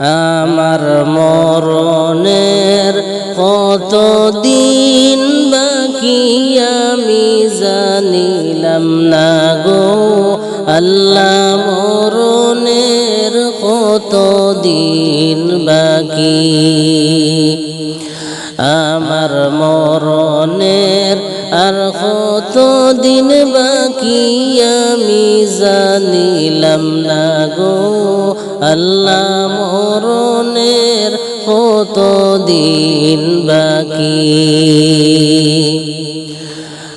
আমার মরণের কত দিন বাকি আমি জানিলাম না গো। আল্লাহ মরণের কত দিন বাকি? আমার মরণের আর কত দিন বাকি? আমি জানিলাম না গো, আল্লাহ মরণের কত দিন বাকি?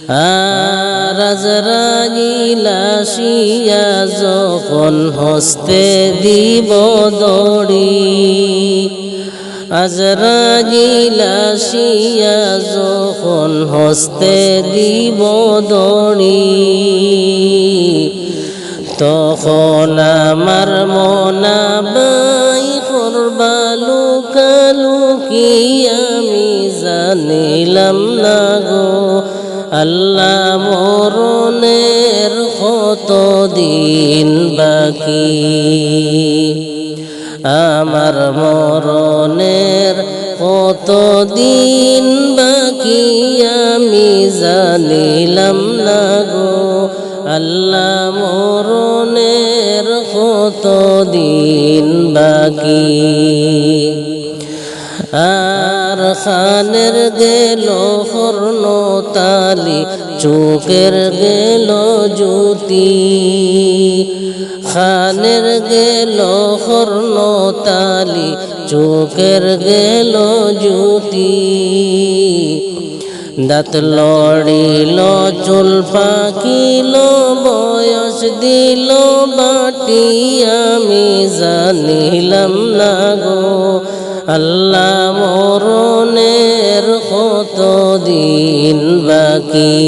আর রাজিলাসিয়া যখন হস্তে দিব দড়ি আজরাজিলাসিয়া যখন হস্তে দিব দড়ি, তখন আমার মনাবাই করবা কি আমি জানিলাম না গো। আল্লাহ মরণের কত দিন বাকি? আমার মরণের কত দিন বাকি আমি জানিলাম না গো। আল্লাহ মরণের কত দিন বাকি? আর খানের গেল হর্ণ তালি, চোখের গেল জ্যোতি। খানের গেল হর্ণ তালি চোখের গেল জ্যোতি। দাঁত লড়িল, চুল পাকিল, বয়স দিল বাটি, আমি জানিলাম না গো। আল্লাহ মরণের কত দিন বাকি।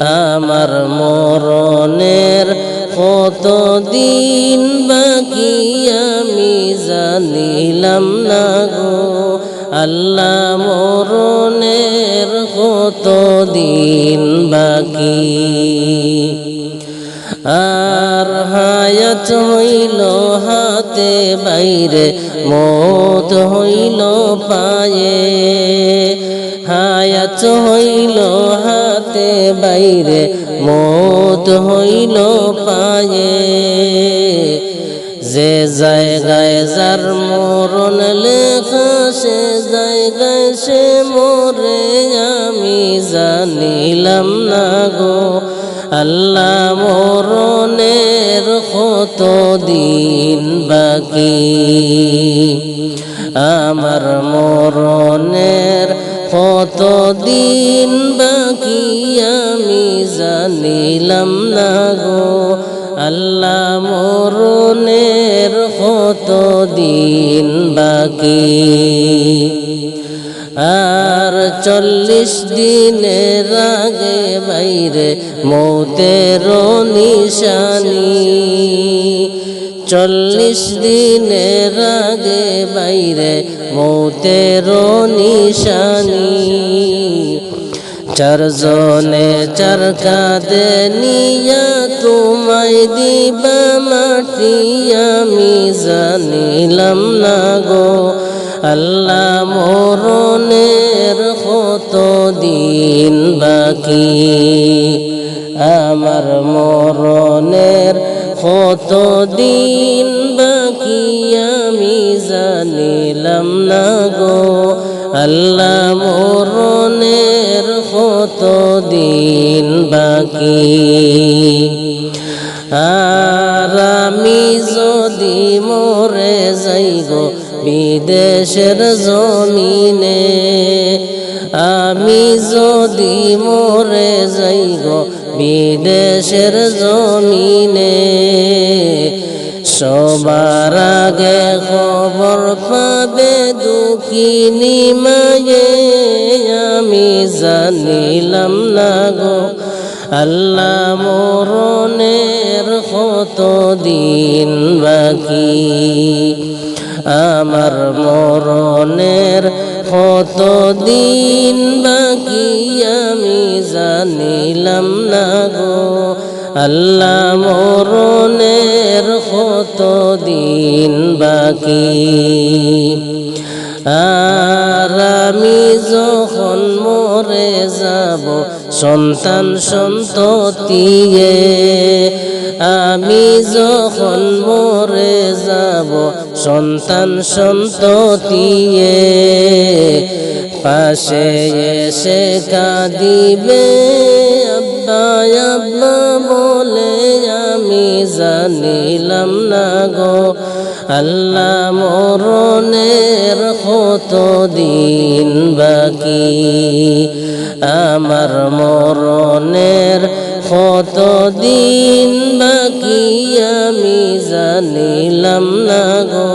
আমার মরণের কত দিন বাকি আমি জানিলাম না গো। আল্লাহ মরণের কত দিন বাকি? আর হায়াত হইল হাতে বাইরে, মত হইল পায়ে। হায়াত হইল হাতে বাইরে মত হইল পায়ে। যে জায়গায় যার মরণ লেখা, সে জায়গায় সে মরে। আমি জানিলাম না গো, আল্লাহ মরণের কত দিন বাকি। আমার মরণের কত দিন বাকি। গো, আল্লাহ মরণের কত দিন বাকি। আর চল্লিশ দিনের আগে বাইরে মৌতের নিশানি। চল্লিশ দিনের আগে বাইরে মৌতের নিশানি। চারজনে চার কাঁদে নিয়া তোমায় দিবা মাটি, আমি জানিলাম না গো। আল্লাহ মরণের কত দিন বাকি। আমার মরণের কত দিন বাকি, আমি জানিলাম না গো। আল্লাহ মরণের কত দিন বাকি? আর আমি যদি মরে যাই গো বিদেশের জমিনে, আমি যদি মরে যাই গো বিদেশের জমিনে, সবার আগে খবর পাবে দুঃখিনী মায়ে, আমি জানিলাম না গো। আল্লাহ মরণের কত দিন বাকি। আমার মরণের কত দিন বাকি, আমি জানিলাম না গো। আল্লাহ মরণের কত দিন বাকি। আর আমি যখন মরে যাব, সন্তান সন্ততিয়ে, আমি যখন মরে যাব, সন্তান সন্ততিয়ে, পাশে এসে কাঁদিবে, আব্বা বলে আমি জানিলাম না গো, আল্লাহ মরণের কত দিন বাকি? আমার মরণের কত দিন বাকি? আমি জানিলাম না গো।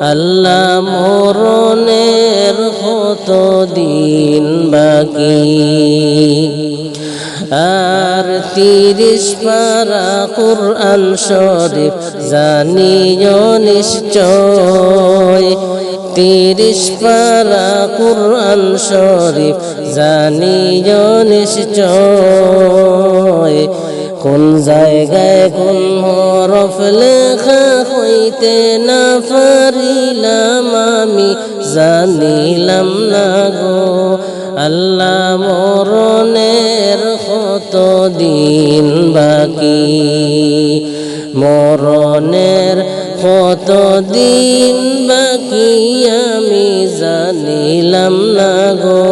আল্লাহ মরণের কত দিন বাকি? আর তিরিশ পারা কুরআন শরীফ জানিও নিশ্চয়। তিরিশ পারা কুরআন শরীফ জানিও নিশ্চয়। কোন জায়গায় কোন হরফ লেখা হইতে না পারিলাম আমি, জানিলাম না গো। আল্লাহ মরণের কত দিন বাকি? মরণের কত দিন বাকি আমি জানিলাম না গো।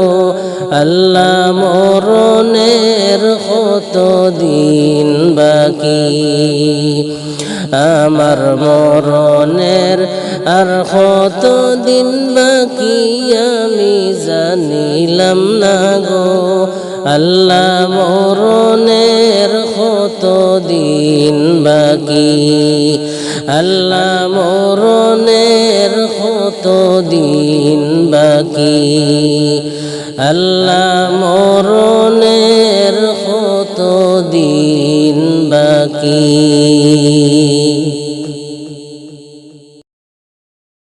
আল্লাহ মরণের কত দিন বাকি? আমার মরণের আর কত দিন বাকি আমি জানিলাম না গো। আল্লাহ মরণের কত দিন বাকি? আল্লাহ মরণের কত দিন বাকি? আল্লাহ মরণের কত দিন বাকি?